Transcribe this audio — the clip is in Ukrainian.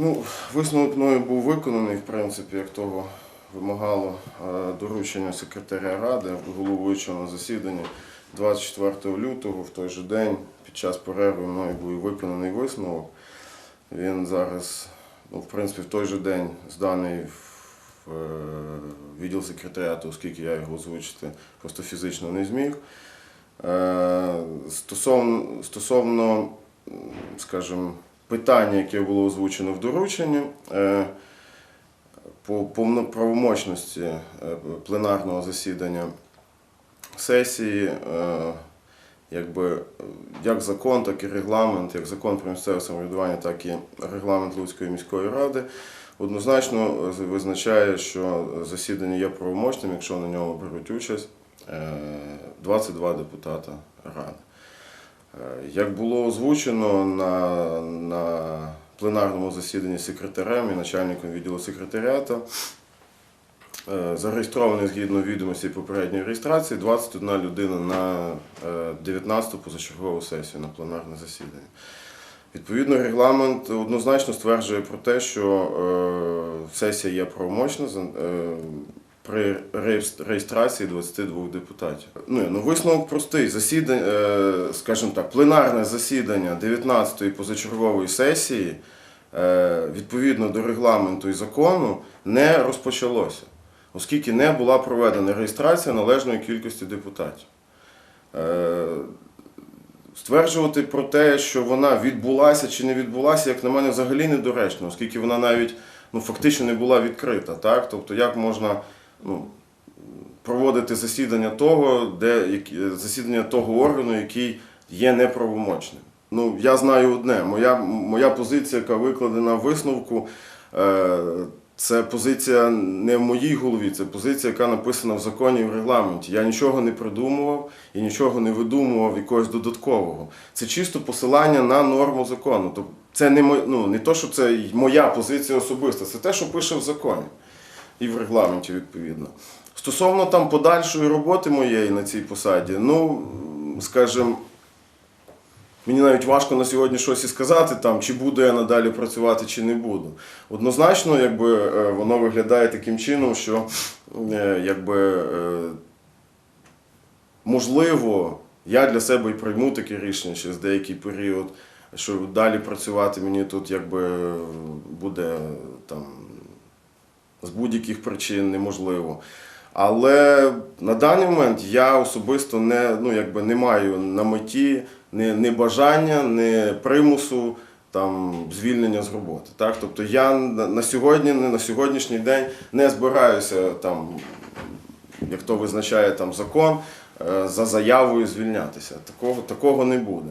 Ну, висновок мною був виконаний, в принципі, як того вимагало е, доручення секретаря ради, головуючого на засіданні 24 лютого, в той же день, під час перерви мною був виконаний висновок. Він зараз, ну, в принципі, в той же день зданий в е, відділ секретаріату, оскільки я його озвучити просто фізично не зміг. Е, Стосовно, стосовно скажімо, питання, яке було озвучено в дорученні, е, по повноправомочності е, пленарного засідання сесії, е, якби, як закон, так і регламент, як закон про місцеве самоврядування, так і регламент Луцької міської ради однозначно визначає, що засідання є правомочним, якщо на ньому беруть участь е, 22 депутата ради. Е, Як було озвучено на, на пленарному засіданні секретарем і начальником відділу секретаріату, е, зареєстрований згідно відомості попередньої реєстрації 21 людина на 19-ту позачергову сесію на пленарне засідання. Відповідно, регламент однозначно стверджує про те, що е, сесія є правомочна е, при реєс- реєстрації 22 депутатів. Ну, ну висновок простий. Засідання, е, скажімо так, пленарне засідання 19-ї позачергової сесії е, відповідно до регламенту і закону не розпочалося, оскільки не була проведена реєстрація належної кількості депутатів. Е, Стверджувати про те, що вона відбулася чи не відбулася, як на мене, взагалі недоречно, оскільки вона навіть ну, фактично не була відкрита. Так? Тобто, як можна ну, проводити засідання того, де засідання того органу, який є неправомочним. Ну, я знаю одне, моя, моя позиція, яка викладена в висновку, е, це позиція не в моїй голові, це позиція, яка написана в законі і в регламенті. Я нічого не придумував і нічого не видумував якогось додаткового. Це чисто посилання на норму закону. Тобто це не, ну, не то, що це моя позиція особиста, це те, що пише в законі і в регламенті відповідно. Стосовно там подальшої роботи моєї на цій посаді, ну, скажімо, Мені навіть важко на сьогодні щось і сказати, там, чи буду я надалі працювати, чи не буду. Однозначно, якби, е, воно виглядає таким чином, що е, якби, е, можливо, я для себе і прийму таке рішення через деякий період, що далі працювати мені тут якби, буде там, з будь-яких причин неможливо. Але на даний момент я особисто не, ну, якби не маю на меті ні, ні бажання, ні примусу там, звільнення з роботи. Так? Тобто я на сьогодні, на сьогоднішній день не збираюся, там, як то визначає там, закон, е, за заявою звільнятися. Такого, такого не буде.